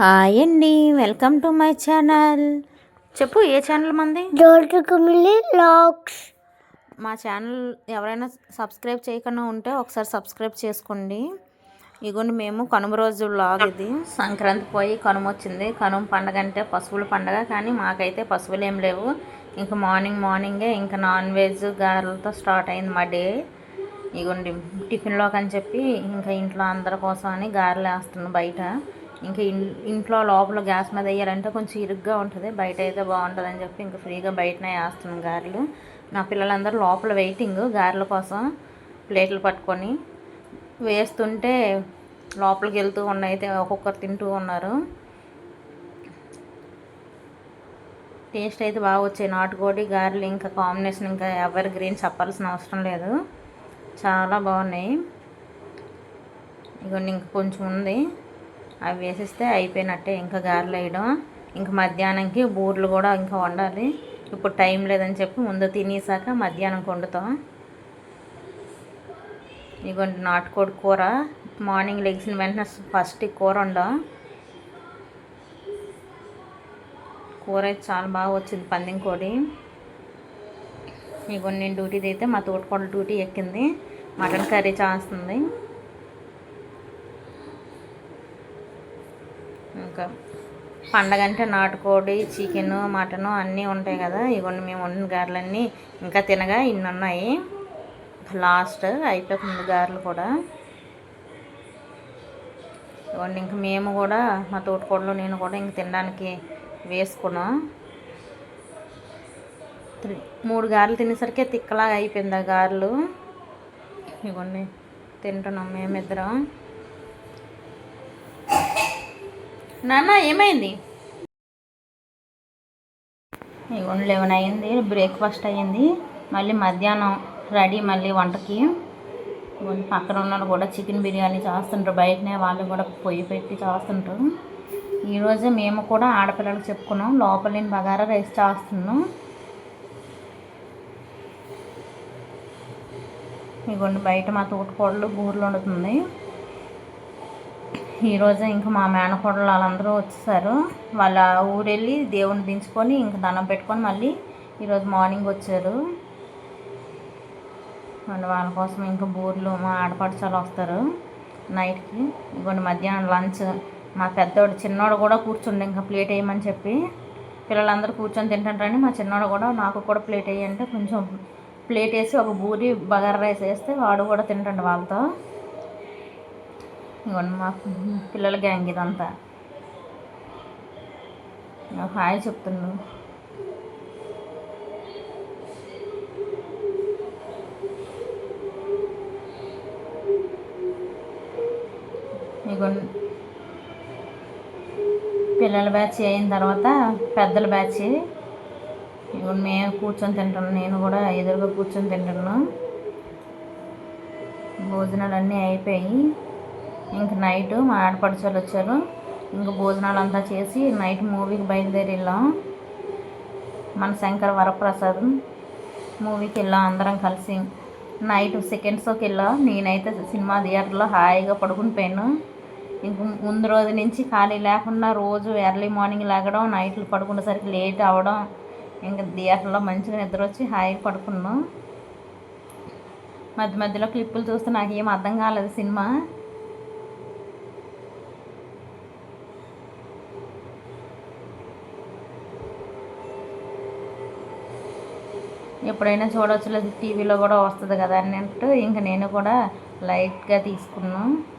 Hi అండి welcome to my channel. చెప్పు ఏ channel మంది? లాక్స్. మా ఛానల్ ఎవరైనా సబ్స్క్రైబ్ చేయకుండా ఉంటే ఒకసారి సబ్స్క్రైబ్ చేసుకోండి. ఇగోండి మేము కనుమ రోజు లాగ్ ఇది. సంక్రాంతి పోయి కనుమ వచ్చింది. కనుమ పండగ అంటే పశువుల పండగ కానీ మాకైతే పశువులు ఏం లేవు. ఇంకా మార్నింగ్ మార్నింగే ఇంకా నాన్ వెజ్ గారెలతో స్టార్ట్ అయింది మా డే. ఇగోండి టిఫిన్లోకి అని చెప్పి ఇంకా ఇంట్లో అందరి కోసం అని గారెలు వేస్తున్నాను బయట. ఇంకా ఇన్- ఇంట్లో లోపల గ్యాస్ మీద వేయాలంటే కొంచెం ఇరుగ్గా ఉంటుంది. బయట అయితే బాగుంటుంది అని చెప్పి ఇంకా ఫ్రీగా బయటనే వేస్తున్నాను గారెలు. నా పిల్లలందరూ లోపల వెయిటింగ్ గారెల కోసం ప్లేట్లు పట్టుకొని వేస్తుంటే లోపలికి వెళ్తూ ఉన్నాయి. ఒక్కొక్కరు తింటూ ఉన్నారు. టేస్ట్ అయితే బాగా వచ్చాయి. నాటుకోడి గారెలు ఇంకా కాంబినేషన్ ఇంకా ఎవరి గ్రీన్ చెప్పాల్సిన అవసరం లేదు. చాలా బాగున్నాయి. ఇగోండి ఇంకా కొంచెం ఉంది. అవి వేసిస్తే అయిపోయినట్టే. ఇంకా గారెలు వేయడం ఇంకా మధ్యాహ్నంకి బూర్లు కూడా ఇంకా వండాలి. ఇప్పుడు టైం లేదని చెప్పి ముందు తినేసాక మధ్యాహ్నం వండుతాం. ఇదిగోండి నాటుకోడి కూర. మార్నింగ్ లెగ్సిన వెంటనే ఫస్ట్ కూర వండాం. కూర అయితే చాలా బాగా వచ్చింది పందెం కోడి. ఇగో నేను డ్యూటీది అయితే మా తోటకోడ డ్యూటీ ఎక్కింది. మటన్ కర్రీ చేస్తుంది. ఇంకా పండగ అంటే నాటుకోడి చికెన్ మటన్ అన్నీ ఉంటాయి కదా. ఇవన్నీ మేము వండిన గారెలన్నీ ఇంకా తినగా ఇన్ని ఉన్నాయి లాస్ట్ అయిపోతుంది గారెలు కూడా. ఇవన్నీ ఇంక మేము కూడా మా తోటకోడలో నేను కూడా ఇంక తినడానికి వేసుకున్నాం. మూడు గారెలు తినేసరికి తిక్కలాగా అయిపోయింది ఆ గారెలు. ఇవన్నీ తింటున్నాం మేమిద్దరం. నాన్న ఏమైంది? ఇవ్వండి లెవెన్ అయింది బ్రేక్ఫాస్ట్ అయ్యింది. మళ్ళీ మధ్యాహ్నం రెడీ మళ్ళీ వంటకి. పక్కన ఉన్న కూడా చికెన్ బిర్యానీ చేస్తుంటారు బయటనే వాళ్ళు కూడా పొయ్యి పెట్టి చేస్తుంటారు ఈరోజు మేము కూడా ఆడపిల్లలకు చెప్పుకున్నాం. లోపల నేను బగారా రైస్ చేస్తున్నాం. ఇగోండి బయట మా తోటకూడలు బూరెలు వండుతుంది. ఈరోజు ఇంకా మా మేనకోడలు వాళ్ళందరూ వచ్చేసారు. వాళ్ళ ఊరెళ్ళి దేవుని దించుకొని ఇంకా దండం పెట్టుకొని మళ్ళీ ఈరోజు మార్నింగ్ వచ్చారు. మళ్ళీ వాళ్ళ కోసం ఇంకా బూర్లు మా ఆడపడుచాలు వస్తారు నైట్కి. ఇంకొండి మధ్యాహ్నం లంచ్. మా పెద్దోడు చిన్నోడు కూడా కూర్చుండి ఇంకా ప్లేట్ వేయమని చెప్పి. పిల్లలందరూ కూర్చొని తింటారని మా చిన్నోడు కూడా నాకు కూడా ప్లేట్ వేయంటే కొంచెం ప్లేట్ వేసి ఒక బూరి బగారా రైస్ వేస్తే వాడు కూడా తింటాడు వాళ్ళతో. ఇవ్వండి మా పిల్లల గ్యాంగ్ ఇదంతా. హాయ్ చెప్తున్నాను ఇగోండి పిల్లల బ్యాచ్ అయిన తర్వాత పెద్దల బ్యాచ్ ఇగోండి మేము కూర్చొని తింటున్నాం. నేను కూడా ఎదురుగా కూర్చొని తింటున్నాను భోజనాలు అన్నీ అయిపోయి ఇంక నైట్ మా ఆడపడుచోళ్ళు వచ్చారు. ఇంక భోజనాలు అంతా చేసి నైట్ మూవీకి బయలుదేరి వెళ్ళాం మన శంకర్ వరప్రసాద్ మూవీకి వెళ్ళాం అందరం కలిసి. నైట్ సెకండ్ షోకి వెళ్ళాం నేనైతే సినిమా థియేటర్లో హాయిగా పడుకుని పోయాను. ఇంక ముందు రోజు నుంచి ఖాళీ లేకుండా రోజు ఎర్లీ మార్నింగ్ లేగడం నైట్లు పడుకునేసరికి లేట్ అవ్వడం ఇంకా థియేటర్లో మంచిగా నిద్ర వచ్చి హాయిగా పడుకున్నాం. మధ్య మధ్యలో క్లిప్పులు చూస్తే నాకు ఏం అర్థం కాలేదు సినిమా. ఎప్పుడైనా చూడవచ్చు లేదు టీవీలో కూడా వస్తుంది కదా అన్నట్టు ఇంకా నేను కూడా లైట్గా తీసుకున్నాను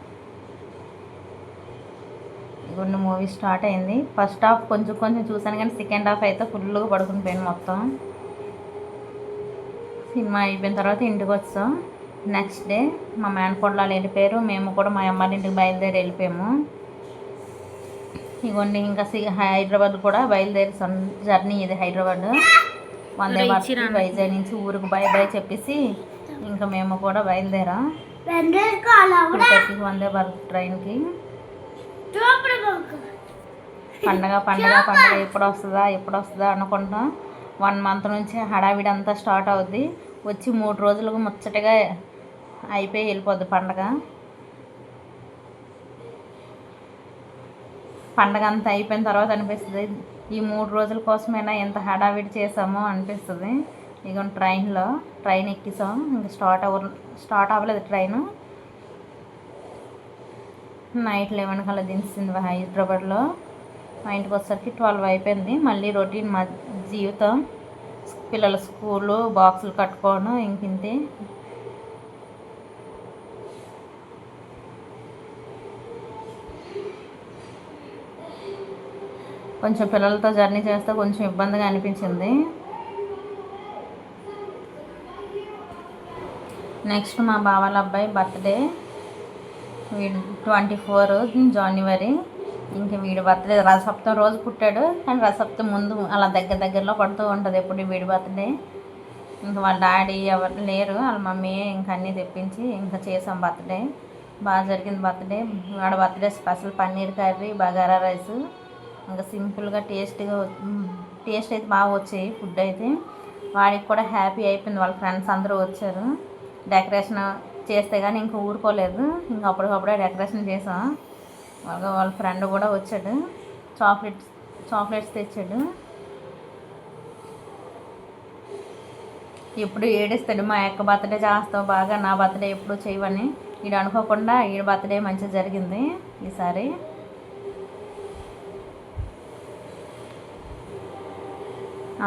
ఇవన్నీ మూవీ స్టార్ట్ అయింది. ఫస్ట్ హాఫ్ కొంచెం కొంచెం చూసాను కానీ సెకండ్ హాఫ్ అయితే ఫుల్గా పడుకుని పోయాను మొత్తం. సినిమా అయిపోయిన తర్వాత ఇంటికి వచ్చాం. నెక్స్ట్ డే మా మేనకోడలు వాళ్ళు వెళ్ళిపోయారు. మేము కూడా మా అమ్మాయి ఇంటికి బయలుదేరి వెళ్ళిపోయాము. ఇవన్నీ ఇంకా సి- హైదరాబాద్ కూడా బయలుదేరి జర్నీ ఇది హైదరాబాద్. వందే భారత్ వైజాగ్ నుంచి ఊరికి బై బై చెప్పేసి ఇంకా మేము కూడా బయలుదేరాం. వందే భారత్ ట్రైన్కి. పండగ పండగ పండగ ఎప్పుడు వస్తుందా ఎప్పుడు వస్తుందా అనుకుంటాం. వన్ మంత్ నుంచి హడావిడి అంతా స్టార్ట్ అవుద్ది. వచ్చి మూడు రోజులకు ముచ్చటగా అయిపోయి వెళ్ళిపోద్ది పండగ. పండగ అంతా అయిపోయిన తర్వాత అనిపిస్తుంది. ఈ మూడు రోజుల కోసమైనా ఎంత హడావిడి చేసామో అనిపిస్తుంది. ఇక ట్రైన్లో ట్రైన్ ఎక్కిసాం. ఇంకా స్టార్ట్ అవ్వ స్టార్ట్ అవ్వలేదు ట్రైన్. నైట్ లెవెన్ కల్లా దించింది హైదరాబాద్లో. మా ఇంటికి వచ్చేసరికి ట్వెల్వ్ అయిపోయింది. మళ్ళీ రొటీన్ మా జీవితం. పిల్లల స్కూలు బాక్సులు కట్టుకోవడం ఇంకింతే. కొంచెం పిల్లలతో జర్నీ చేస్తే కొంచెం ఇబ్బందిగా అనిపించింది. నెక్స్ట్ మా బావాల అబ్బాయి బర్త్డే వీడు ట్వంటీ ఫోర్ జనవరి ఇంకా వీడి బర్త్డే రసప్తం రోజు పుట్టాడు. కానీ రసప్తం ముందు అలా దగ్గర దగ్గరలో పడుతూ ఉంటుంది ఎప్పుడు వీడి బర్త్డే ఇంకా వాళ్ళ డాడీ ఎవరు లేరు. వాళ్ళ మమ్మీ ఇంకా అన్నీ తెప్పించి ఇంకా చేసాం బర్త్డే బాగా జరిగింది బర్త్డే వాడి birthday special paneer curry bagara rice. ఇంకా సింపుల్గా టేస్ట్గా టేస్ట్ అయితే బాగా వచ్చాయి ఫుడ్ అయితే. వాడికి కూడా హ్యాపీ అయిపోయింది. వాళ్ళ ఫ్రెండ్స్ అందరూ వచ్చారు. డెకరేషన్ చేస్తే కానీ ఇంకా ఊరుకోలేదు. ఇంకా అప్పటికప్పుడే డెకరేషన్ చేసాం. వాళ్ళ వాళ్ళ ఫ్రెండ్ కూడా వచ్చాడు. చాక్లెట్స్ చాక్లెట్స్ తెచ్చాడు. ఎప్పుడు ఏడుస్తాడు మా యొక్క బర్త్డే చేస్తావు బాగా నా బర్త్డే ఎప్పుడు చేయవని? వీడు అనుకోకుండా వీడి బర్త్డే మంచిగా జరిగింది ఈసారి.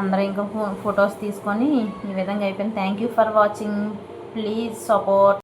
అందరూ ఇంకా ఫొటోస్ తీసుకొని ఈ విధంగా అయిపోయింది. Thank you for watching please support